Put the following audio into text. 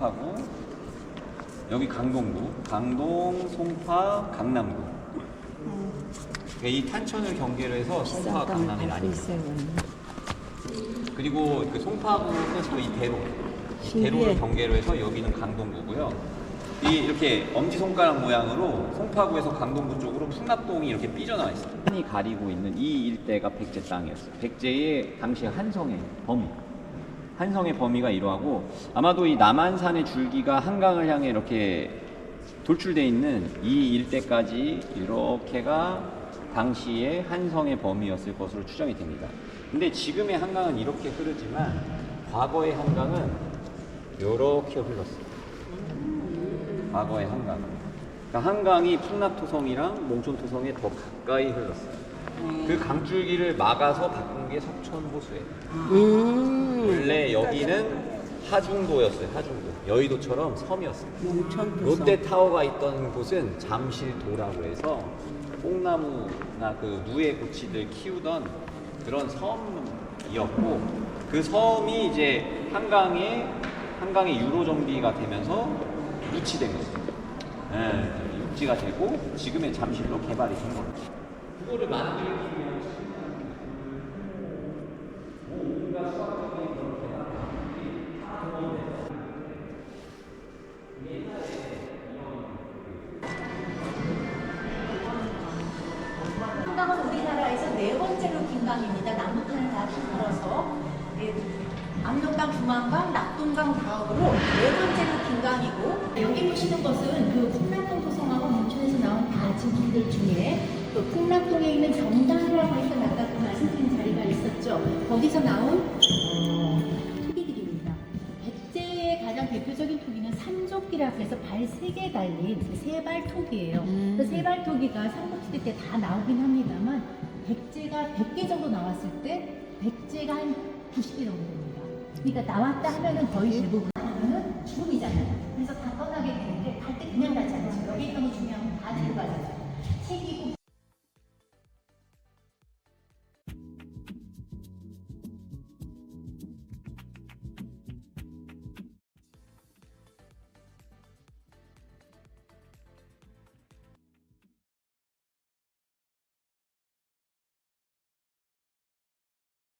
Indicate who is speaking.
Speaker 1: 송파구, 여기 강동구, 강동, 송파, 강남구. 그러니까 이 탄천을 경계로 해서 송파, 강남이 나뉩니다. 그리고 그 송파구는 또 이 대로, 이 대로를 경계로 해서 여기는 강동구고요. 이 이렇게 엄지 손가락 모양으로 송파구에서 강동구 쪽으로 풍납동이 이렇게 삐져나와 있어요. 산이 가리고 있는 이 일대가 백제 땅이었어요. 백제의 당시 한성의 범위. 한성의 범위가 이러하고 아마도 이 남한산의 줄기가 한강을 향해 이렇게 돌출돼 있는 이 일대까지 이렇게가 당시의 한성의 범위였을 것으로 추정이 됩니다. 근데 지금의 한강은 이렇게 흐르지만 과거의 한강은 이렇게 흘렀어요. 과거의 한강은. 그러니까 한강이 풍납토성이랑 몽촌토성에 더 가까이 흘렀어요. 그 강줄기를 막아서 바꾼 게 석천호수예요.
Speaker 2: 음.
Speaker 1: 원래 여기는 하중도였어요. 하중도. 여의도처럼 섬이었어요. 롯데타워가 있던 곳은 잠실도라고 해서 뽕나무나 그 누에 고치들 키우던 그런 섬이었고 그 섬이 이제 한강에 한강의 유로 정비가 되면서 유치된 거죠. 예, 육지가 되고 지금의 잠실로 개발이 된 겁니다. 그거를 만들기 위한
Speaker 3: 한강은 우리나라에서 네 번째로 긴 강입니다. 남북한을 다 힘들어서 예, 압록강, 중앙강, 낙동강 다음으로 네 번째로 긴 강이고 여기 보시는 것은 그 풍락동 토성하고 문천에서 나온 다지기들 중에 또 풍락동에 있는 정당이라고 해서 아까 그 말씀드린 자리가 있었죠. 거기서 나온 어, 토기들입니다. 백제의 가장 대표적인 토기는 산조기라고 해서 발 세 개 달린 그 세발 토기예요. 그 세발 토기가 삼국시대 때 다 나오긴 합니다만 백제가 100개 정도 나왔을 때 백제가 한 90개 정도 됩니다. 그러니까 나왔다 하면은 거의 대부분 하면은 죽음이잖아요. 그래서 다 떠나게 되는데 갈 때 그냥 가지 않죠. 여기 있던 거 중요한 거다 들고 가잖아요.